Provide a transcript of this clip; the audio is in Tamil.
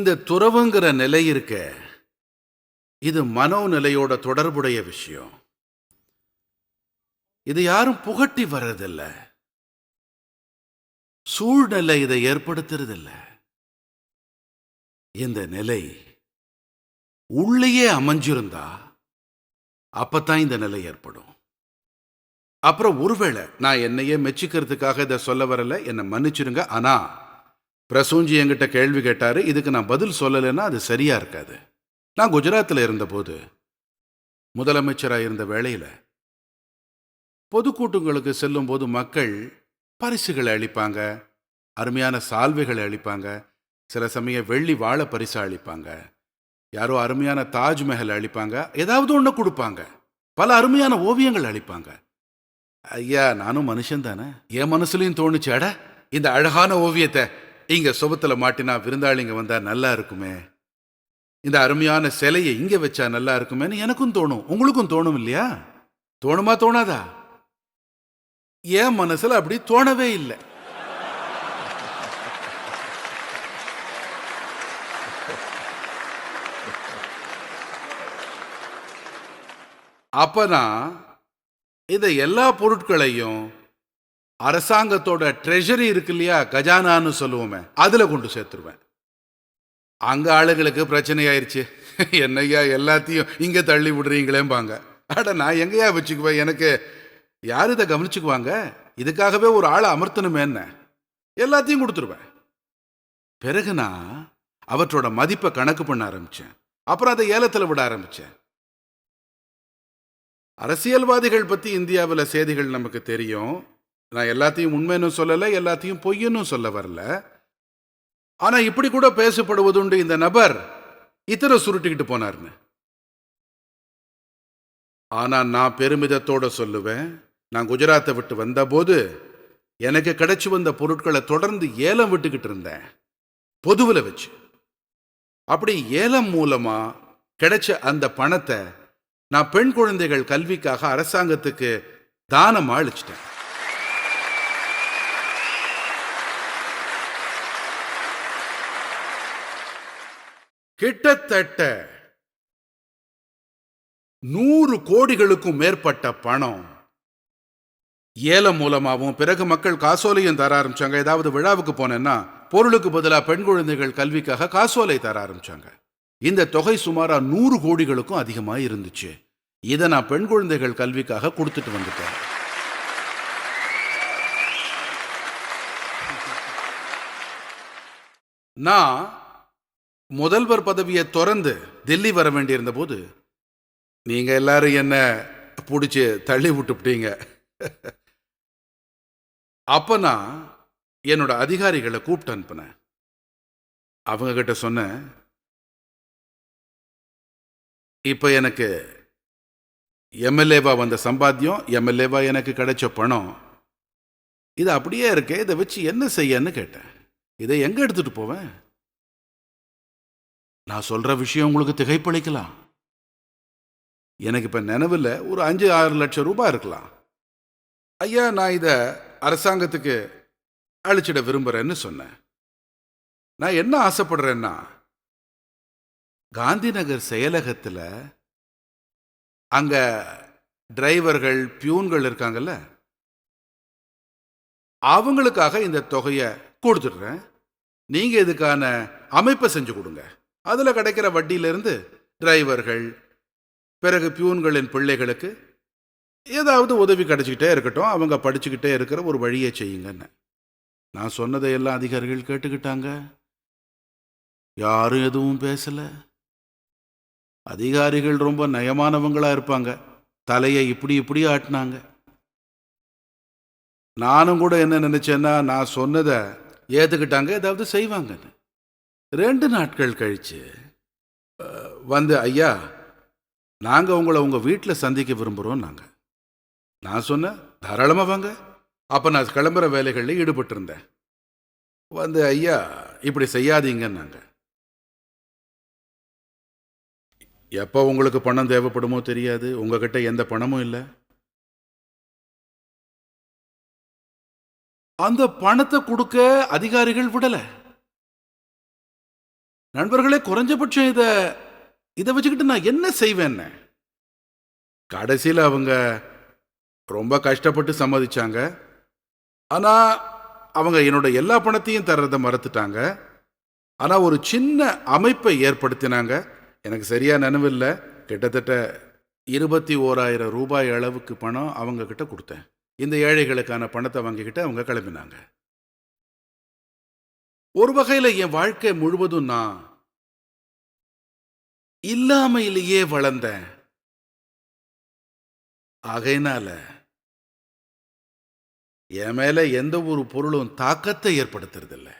இந்த துறவுங்கிற நிலை இருக்க இது மனோநிலையோட தொடர்புடைய விஷயம். இது யாரும் புகட்டி வர்றதில்லை. சூழ்நிலை இதை ஏற்படுத்துறதில்ல. இந்த நிலை உள்ளேயே அமைஞ்சிருந்தா அப்பதான் இந்த நிலை ஏற்படும். அப்புறம் ஒருவேளை நான் என்னையே மெச்சிக்கிறதுக்காக இதை சொல்ல வரல என்னை மன்னிச்சிருங்க. ஆனா பிரசூஞ்சி என்கிட்ட கேள்வி கேட்டாரு. இதுக்கு நான் பதில் சொல்லலைன்னா அது சரியா இருக்காது. நான் குஜராத்தில் இருந்தபோது முதலமைச்சராக இருந்த வேளையில் பொதுக்கூட்டங்களுக்கு செல்லும்போது மக்கள் பரிசுகளை அளிப்பாங்க அருமையான சால்வைகளை அளிப்பாங்க சில சமயம் வெள்ளி வாழை பரிசு அளிப்பாங்க யாரோ அருமையான தாஜ்மஹல் அளிப்பாங்க ஏதாவது ஒன்று கொடுப்பாங்க பல அருமையான ஓவியங்கள் அளிப்பாங்க. ஐயா நானும் மனுஷன் தானே என் மனசுலையும் தோணுச்சு அட இந்த அழகான ஓவியத்தை இங்க சுபத்தில் மாட்டினா விருந்தாளிங்க வந்தா நல்லா இருக்குமே. இந்த அருமையான சிலையை இங்க வச்சா நல்லா இருக்குமேன்னு எனக்கும் தோணும். உங்களுக்கும் தோணும் இல்லையா? தோணுமா தோணாதா? என் மனசுல அப்படி தோணவே இல்லை. அப்ப இதை எல்லா பொருட்களையும் அரசாங்கத்தோட ட்ரெஷரி இருக்கு இல்லையா? கஜானான்னு சொல்லுவோமே. அதில் கொண்டு சேர்த்துருவேன். அங்கே ஆளுங்களுக்கு பிரச்சனை ஆயிடுச்சு என்னய்யா எல்லாத்தையும் இங்கே தள்ளி விடுறீங்களேம்பாங்க. அட நான் எங்கேயா வச்சுக்குவேன்? எனக்கு யார் இதை கவனிச்சுக்குவாங்க? இதுக்காகவே ஒரு ஆளை அமர்த்தணுமே என்ன? எல்லாத்தையும் கொடுத்துருவேன். பிறகு நான் அவற்றோட மதிப்பை கணக்கு பண்ண ஆரம்பித்தேன் அப்புறம் அதை ஏலத்தில் விட ஆரம்பித்தேன் அரசியல்வாதிகள் பற்றி இந்தியாவில் செய்திகள் நமக்கு தெரியும். நான் எல்லாத்தையும் உண்மைன்னு சொல்லலை எல்லாத்தையும் பொய்யன்னு சொல்ல வரல. ஆனால் இப்படி கூட பேசப்படுவதுண்டு இந்த நபர். இத்தனை சுருட்டிக்கிட்டு போனார்னு. ஆனால் நான் பெருமிதத்தோட சொல்லுவேன் நான் குஜராத்தை விட்டு வந்தபோது எனக்கு கிடைச்சி வந்த பொருட்களை தொடர்ந்து ஏலம் விட்டுக்கிட்டு இருந்தேன். பொதுவில் வச்சு. அப்படி ஏலம் மூலமாக கிடைச்ச அந்த பணத்தை நான் பெண் குழந்தைகள் கல்விக்காக அரசாங்கத்துக்கு தானமாக அளிச்சிட்டேன். கிட்டத்தட்ட நூறு கோடிகளுக்கும் மேற்பட்ட பணம் ஏலம் மூலமாகவும் பிறகு மக்கள் காசோலையும் தர ஆரம்பிச்சாங்க. ஏதாவது விழாவுக்கு போனேன்னா பொருளுக்கு பதிலாக பெண் குழந்தைகள் கல்விக்காக காசோலை தர ஆரம்பிச்சாங்க. இந்த தொகை சுமாரா நூறு கோடிகளுக்கும் அதிகமாக இருந்துச்சு. இதை நான் பெண் குழந்தைகள் கல்விக்காக கொடுத்துட்டு வந்துட்டேன். நான் முதல்வர் பதவியை திறந்து டெல்லி வர வேண்டியிருந்த போது நீங்க எல்லாரும் என்ன பிடிச்சி தள்ளி விட்டுப்பிட்டீங்க. அப்ப நான் என்னோட அதிகாரிகளை கூப்பிட்டு அனுப்பினேன். அவங்க கிட்ட சொன்னேன் இப்போ எனக்கு எம்எல்ஏவா வந்த சம்பாத்தியம் எம்எல்ஏவா எனக்கு கிடைச்ச பணம் இது அப்படியே இருக்கே இதை வச்சு என்ன செய்யன்னு கேட்டேன். இதை எங்கே எடுத்துகிட்டு போவேன்? நான் சொல்கிற விஷயம் உங்களுக்கு திகைப்பளிக்கலாம். எனக்கு இப்போ நினைவில் ஒரு அஞ்சு ஆறு லட்சம் ரூபாய் இருக்கலாம். ஐயா நான் இதை அரசாங்கத்துக்கு அழிச்சிட விரும்புகிறேன்னு சொன்னேன். நான் என்ன ஆசைப்படுறேன்னா காந்திநகர் செயலகத்தில் அங்கே டிரைவர்கள் பியூன்கள் இருக்காங்கல்ல அவங்களுக்காக இந்த தொகையை கொடுத்துடுறேன். நீங்கள் இதுக்கான அமைப்பை செஞ்சு கொடுங்க. அதில் கிடைக்கிற வட்டியிலிருந்து டிரைவர்கள் பிறகு பியூன்களின் பிள்ளைகளுக்கு ஏதாவது உதவி கிடைச்சிக்கிட்டே இருக்கட்டும். அவங்க படிச்சுக்கிட்டே இருக்கிற ஒரு வழியை செய்யுங்கன்னு. நான் சொன்னதை எல்லாம் அதிகாரிகள் கேட்டுக்கிட்டாங்க. யாரும் எதுவும் பேசலை. அதிகாரிகள் ரொம்ப நயமானவங்களாக இருப்பாங்க. தலையை இப்படி இப்படி ஆட்டினாங்க. நானும் கூட என்ன நினச்சேன்னா நான் சொன்னதை ஏற்றுக்கிட்டாங்க ஏதாவது செய்வாங்கன்னு. ரெண்டு நாட்கள் கழிச்சு வந்து ஐயா நாங்கள் உங்களை உங்கள் வீட்டில் சந்திக்க விரும்புகிறோம் நாங்கள் நான் சொன்னேன் தாராளமாக வாங்க. அப்போ நான் கிளம்புற வேலைகளில் ஈடுபட்டிருந்தேன். வந்து ஐயா இப்படி செய்யாதீங்கன்னாங்க. எப்போ உங்களுக்கு பணம் தேவைப்படுமோ தெரியாது உங்ககிட்ட எந்த பணமும் இல்லை. அந்த பணத்தை கொடுக்க அதிகாரிகள் விடலை. நண்பர்களே குறைஞ்சபட்சம் இதை இதை வச்சுக்கிட்டு நான் என்ன செய்வேன்னு? கடைசியில் அவங்க ரொம்ப கஷ்டப்பட்டு சம்மதிச்சாங்க. ஆனால் அவங்க என்னோட எல்லா பணத்தையும் தர்றதை மறுத்துட்டாங்க ஆனால் ஒரு சின்ன அமைப்பை ஏற்படுத்தினாங்க. எனக்கு சரியாக நினைவில்லை. கிட்டத்தட்ட இருபத்தி ஓராயிரம் ரூபாய் அளவுக்கு பணம் அவங்கக்கிட்ட கொடுத்தேன். இந்த ஏழைகளுக்கான பணத்தை வாங்கிக்கிட்டு அவங்க கிளம்பினாங்க. ஒரு வகையில் என் வாழ்க்கை முழுவதும் நான் இல்லாமையிலேயே வளர்ந்தேன். ஆகையினால என் மேல எந்த ஒரு பொருளும் தாக்கத்தை ஏற்படுத்துறதில்ல.